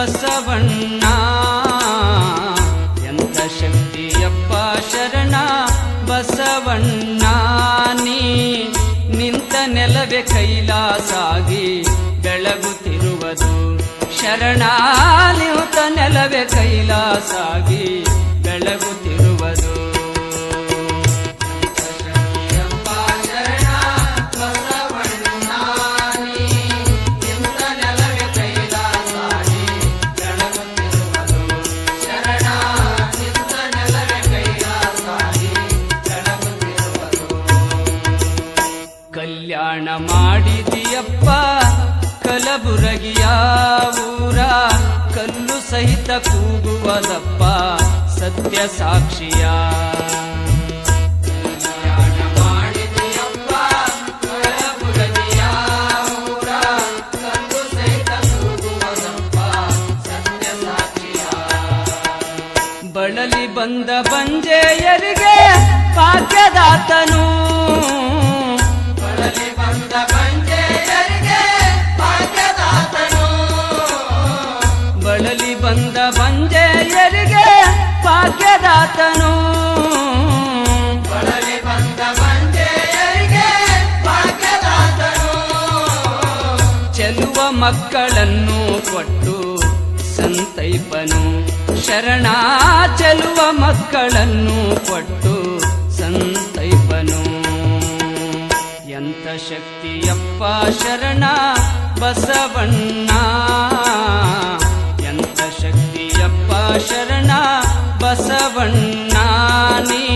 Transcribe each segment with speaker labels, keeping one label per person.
Speaker 1: ಬಸವಣ್ಣ. ಎಂತ ಶಕ್ತಿಯಪ್ಪ ಶರಣ ಬಸವಣ್ಣ ನೀ. ನಿಂತ ನೆಲವೇ ಕೈಲಾಸಾಗಿ ಬೆಳಗುತ್ತಿರುವುದು ಶರಣ ನಿಂತ ನೆಲವೇ ಕೈಲಾಸಾಗಿ ಕಲ್ಯಾಣ ಮಾಡಿದಿಯಪ್ಪ ಕಲಬುರಗಿಯ ಊರ ಕಲ್ಲು ಸಹಿತ ಕೂಗುವದಪ್ಪ ಸತ್ಯ ಸಾಕ್ಷಿಯ. ಬಳಲಿ ಬಂದ ಬಂಜೆಯರಿಗೆ ಭಾಗ್ಯದಾತನು ಬಳಲಿ ಬಂದ ಬಂಜೆಯರಿಗೆ ಭಾಗ್ಯದಾತನು ಬಳಲಿ ಬಂದ ಬಂಜೆಯರಿಗೆ ಭಾಗ್ಯದಾತನು ಚೆಲುವ ಮಕ್ಕಳನ್ನು ಕೊಟ್ಟು ಸಂತೈಪನು. ಶರಣ, ಚೆಲುವ ಮಕ್ಕಳನ್ನು ಕೊಟ್ಟು ಶಕ್ತಿಯಪ್ಪ ಶರಣ, ಬಸವಣ್ಣ. ಎಂತ ಶಕ್ತಿಯಪ್ಪ ಶರಣ, ಬಸವಣ್ಣ. ನೀ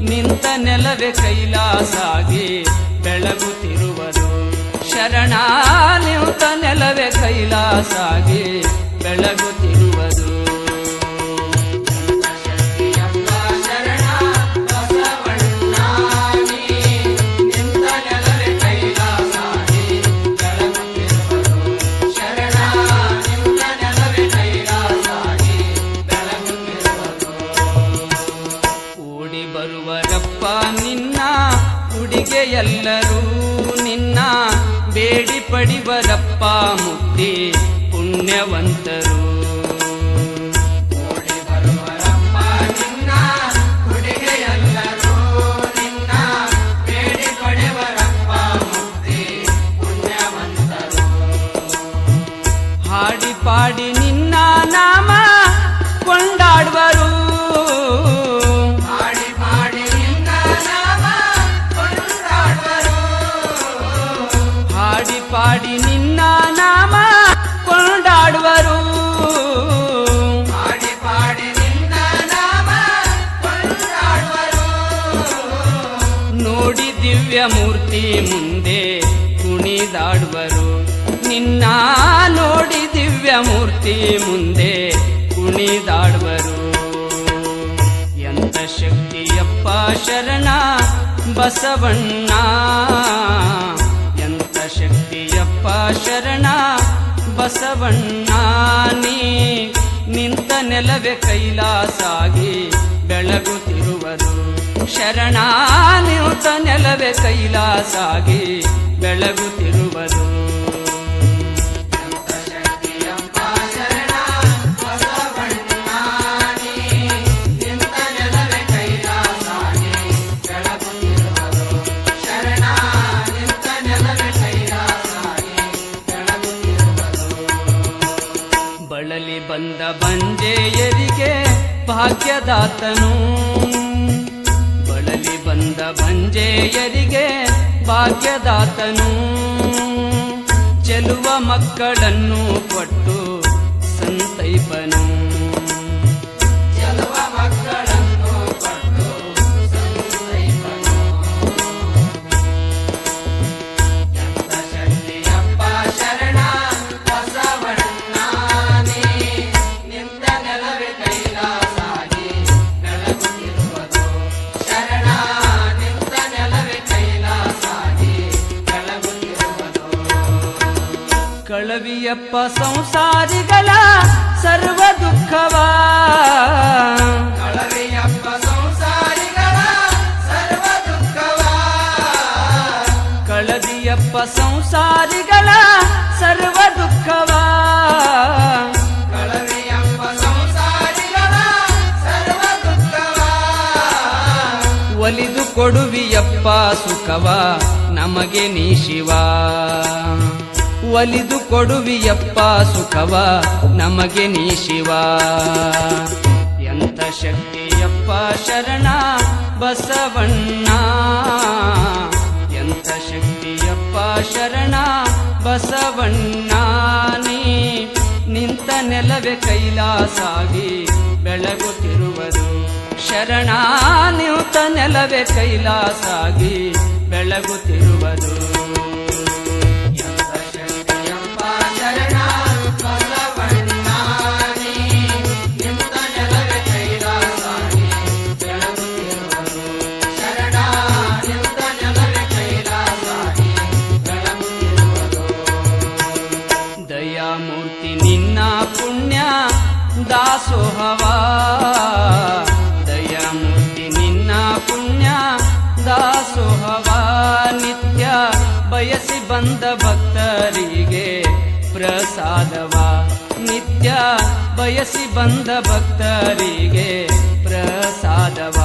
Speaker 1: ನಿಂತ ನೆಲವೇ ಕೈಲಾಸಾಗಿ ಬೆಳಗುತ್ತಿರುವರು ಶರಣ, ನಿಂತ ನೆಲವೇ ಕೈಲಾಸಾಗಿ ಬೆಳಗುತ್ತಿರುವುದು ನಿನ್ನ ಉಡಿಗೆಯೆಲ್ಲರೂ ನಿನ್ನ ಬೇಡಿ ಪಡಿವರಪ್ಪ ಮುಕ್ತಿ ಪುಣ್ಯವಂತರು. ಮೂರ್ತಿ ಮುಂದೆ ಕುಣಿದಾಡುವರು. ನಿನ್ನ ನೋಡಿ ದಿವ್ಯ ಮೂರ್ತಿ ಮುಂದೆ ಕುಣಿದಾಡುವರು. ಎಂತ ಶಕ್ತಿಯಪ್ಪ ಶರಣ ಬಸವಣ್ಣ. ಎಂತ ಶಕ್ತಿಯಪ್ಪ ಶರಣ ಬಸವಣ್ಣ. ನೀ ನಿಂತ ನೆಲವೇ ಕೈಲಾಸಾಗಿ ಬೆಳಗುತ್ತಿರುವುದು ಶರಣ ನಿಂತ ನೆಲವೇ ಕೈಲಾಸಾಗಿ ಬಳಲಿ ಬಂದ ಬಂಜೆಯರಿಗೆ ಭಾಗ್ಯದಾತನು. ಬಂಜೆಯರಿಗೆ ಭಾಗ್ಯದಾತನು. ಚೆಲುವ ಮಕ್ಕಳನ್ನು ಕೊಟ್ಟು ಸಂತೈಪನು. ಅಯ್ಯಪ್ಪ ಸಂಸಾರಿಗಳ ಸರ್ವ ದುಃಖವಾ? ಸಂಸಾರಿಗಳ ಸರ್ವ ಕಳದಿಯಪ್ಪ ಸಂಸಾರಿಗಳ ಸರ್ವ ದುಃಖವ? ಒಲಿದು ಕೊಡುವಿಯಪ್ಪ ಸುಖವ ನಮಗೆ ನೀ ಶಿವಾ. ಒಲಿದು ಕೊಡುವಿಯಪ್ಪ ಸುಖವ, ನಮಗೆ ನೀ ಶಿವ. ಎಂತ ಶಕ್ತಿಯಪ್ಪ ಶರಣ, ಬಸವಣ್ಣ. ಎಂತ ಶಕ್ತಿಯಪ್ಪ ಶರಣ, ಬಸವಣ್ಣ. ನೀ ನಿಂತ ನೆಲವೇ ಕೈಲಾಸಾಗಿ ಬೆಳಗುತ್ತಿರುವುದು. ಶರಣ, ನಿಂತ ನೆಲವೇ ಕೈಲಾಸಾಗಿ ಬೆಳಗುತ್ತಿರುವುದು. ನಿತ್ಯ ಬಯಸಿ ಬಂದ ಭಕ್ತರಿಗೆ ಪ್ರಸಾದವ.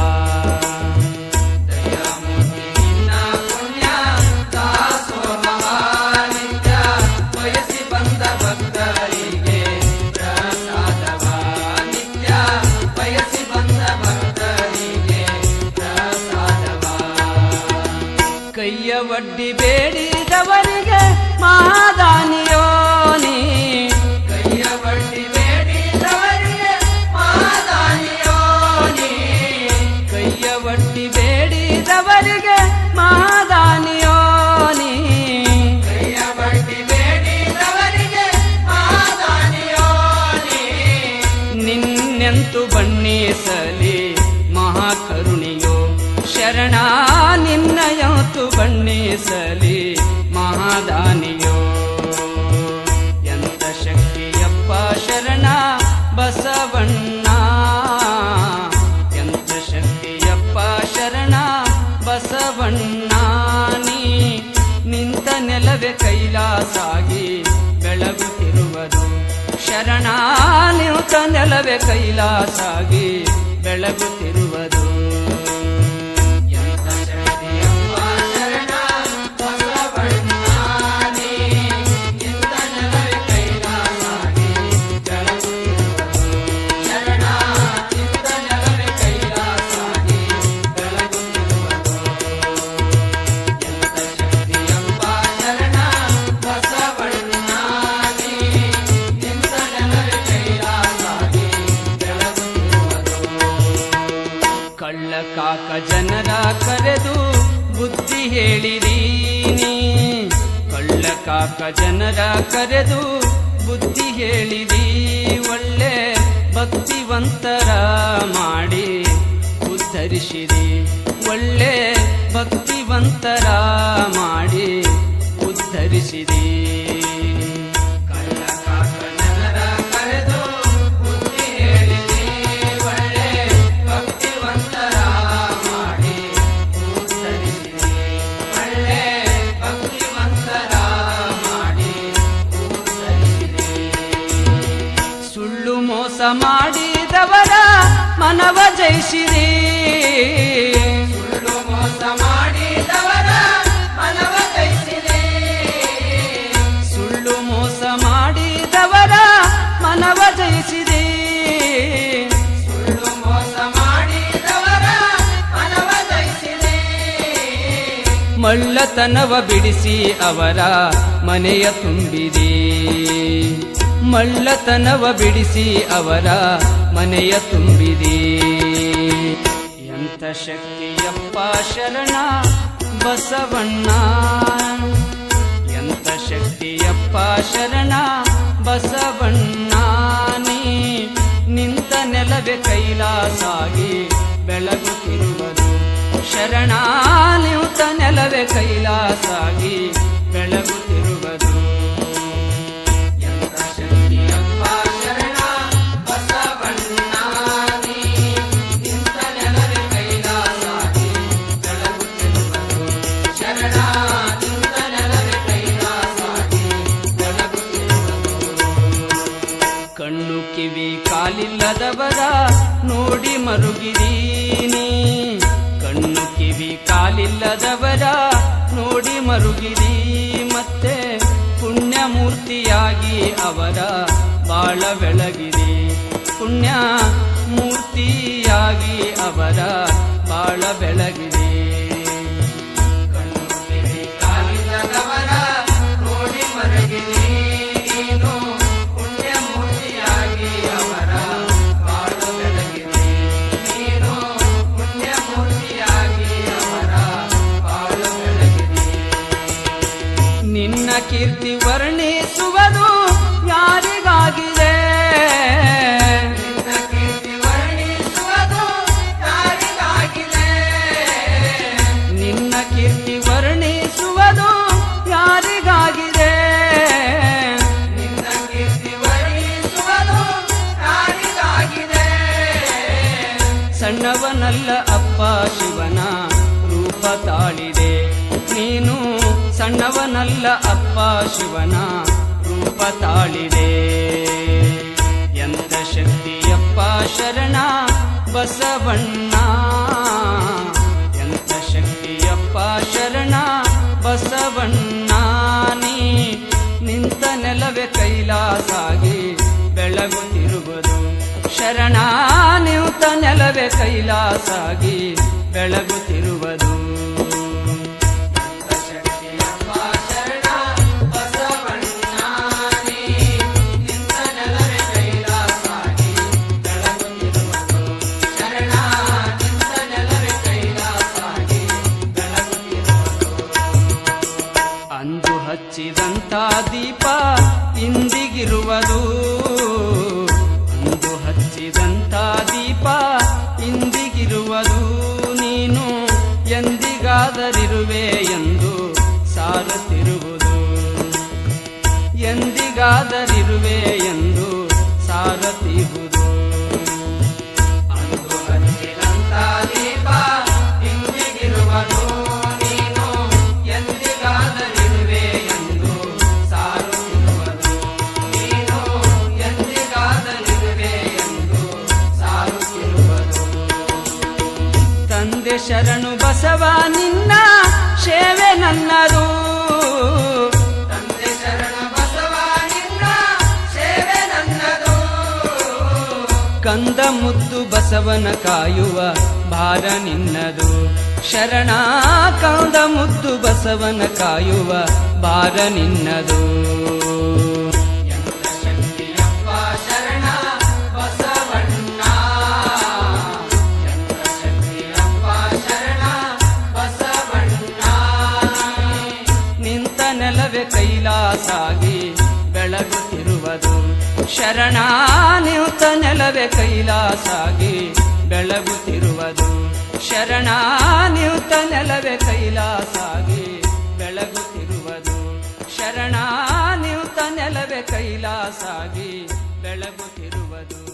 Speaker 1: ಶರಣ ನಿನ್ನಯಂತು ಬಣ್ಣಿಸಲಿ ಮಹಾದಾನಿಯೋ. ಎಂತ ಶಕ್ತಿಯಪ್ಪ ಶರಣ, ಬಸವಣ್ಣ. ಎಂತ ಶಕ್ತಿಯಪ್ಪ ಶರಣ, ಬಸವಣ್ಣ. ನೀ ನಿಂತ ನೆಲವೇ ಕೈಲಾಸಾಗಿ ಬೆಳಗುತ್ತಿರುವುದು. ಶರಣ, ನಿಂತ ನೆಲವೇ ಕೈಲಾಸಾಗಿ ಬೆಳಗುತ್ತಿರುವುದು. ಜನರ ಕರೆದು ಬುದ್ಧಿ ಹೇಳಿದಿ ಒಳ್ಳೆ ಭಕ್ತಿವಂತರ ಮಾಡಿ ಉದ್ಧರಿಸಿರಿ ಒಳ್ಳೆ ಭಕ್ತಿವಂತರ ಮಾಡಿ ಉದ್ಧರಿಸಿರಿ ಸುಳ್ಳು ಮೋಸ ಮಾಡಿದವರ ಮನವ ಜಯಿಸಿದೆ. ಮಳ್ಳತನವ ಬಿಡಿಸಿ ಅವರ ಮನೆಯ ತುಂಬಿದೆ. ಮಳ್ಳತನವ ಬಿಡಿಸಿ ಅವರ ಮನೆಯ ತುಂಬಿರಿ ಎಂತ ಶಕ್ತಿಯಪ್ಪ ಶರಣ ಬಸವಣ್ಣ. ಎಂತ ಶಕ್ತಿಯಪ್ಪ ಶರಣ ಬಸವಣ್ಣ. ನೀ ನಿಂತ ನೆಲವೇ ಕೈಲಾಸಾಗಿ ಬೆಳಗುತ್ತಿರುವುದು ಶರಣ. ನಿಂತ ನೆಲವೇ ಕೈಲಾಸಾಗಿ ಬೆಳಗುತ್ತಿರುವುದು ಕಾಲಿಲ್ಲದವರ ನೋಡಿ ಮರುಗಿರಿ. ಮತ್ತೆ ಪುಣ್ಯ ಮೂರ್ತಿಯಾಗಿ ಅವರ ಬಾಳ ಬೆಳಗಿರಿ. ಪುಣ್ಯ ಮೂರ್ತಿಯಾಗಿ ಅವರ ಬಾಳ ಬೆಳಗಿರಿ. ಕೀರ್ತಿ ವರ್ಣಿಸುವುದು ಯಾರಿಗಾಗಿದೆ? ನಿನ್ನ ಕೀರ್ತಿ ವರ್ಣಿಸುವುದು ಯಾರಿಗಾಗಿದೆ? ಸಣ್ಣವನಲ್ಲ ಅಪ್ಪ ಶಿವನ ರೂಪ ತಾಳಿದೆ. ನೀನು ಸಣ್ಣವನಲ್ಲ ಅಪ್ಪ ಶಿವನ ರೂಪ ತಾಳಿದೆ. ಎಂತ ಶಕ್ತಿಯಪ್ಪ ಶರಣ, ಬಸವಣ್ಣ. ಎಂತ ಶಕ್ತಿಯಪ್ಪ ಶರಣ, ಬಸವಣ್ಣ. ನೀ ನಿಂತ ನೆಲವೇ ಕೈಲಾಸಾಗಿ ಬೆಳಗುತ್ತಿರುವುದು ಶರಣ. ನಿಂತ ನೆಲವೇ ಕೈಲಾಸಾಗಿ ಬೆಳಗುತ್ತಿರುವುದು காதலிருவே ಕಂದ ಮುದ್ದು ಬಸವನ ಕಾಯುವ ಭಾರ ನಿನ್ನದು. ಶರಣ ಕಂದ ಮುದ್ದು ಬಸವನ ಕಾಯುವ ಭಾರ ನಿನ್ನದು. ನಿಂತ ನೆಲವೇ ಕೈಲಾಸಾಗಿ ಬೆಳಗುತ್ತಿರುವುದು. ಶರಣ ನಿಂತ ನೆಲವೇ ಕೈಲಾಸಾಗಿ ಬೆಳಗುತ್ತಿರುವುದು. ಶರಣ ನಿಂತ ನೆಲವೇ ಕೈಲಾಸಾಗಿ ಬೆಳಗುತ್ತಿರುವುದು. ಶರಣ ನಿಂತ ನೆಲವೇ ಕೈಲಾಸಾಗಿ ಬೆಳಗುತ್ತಿರುವುದು.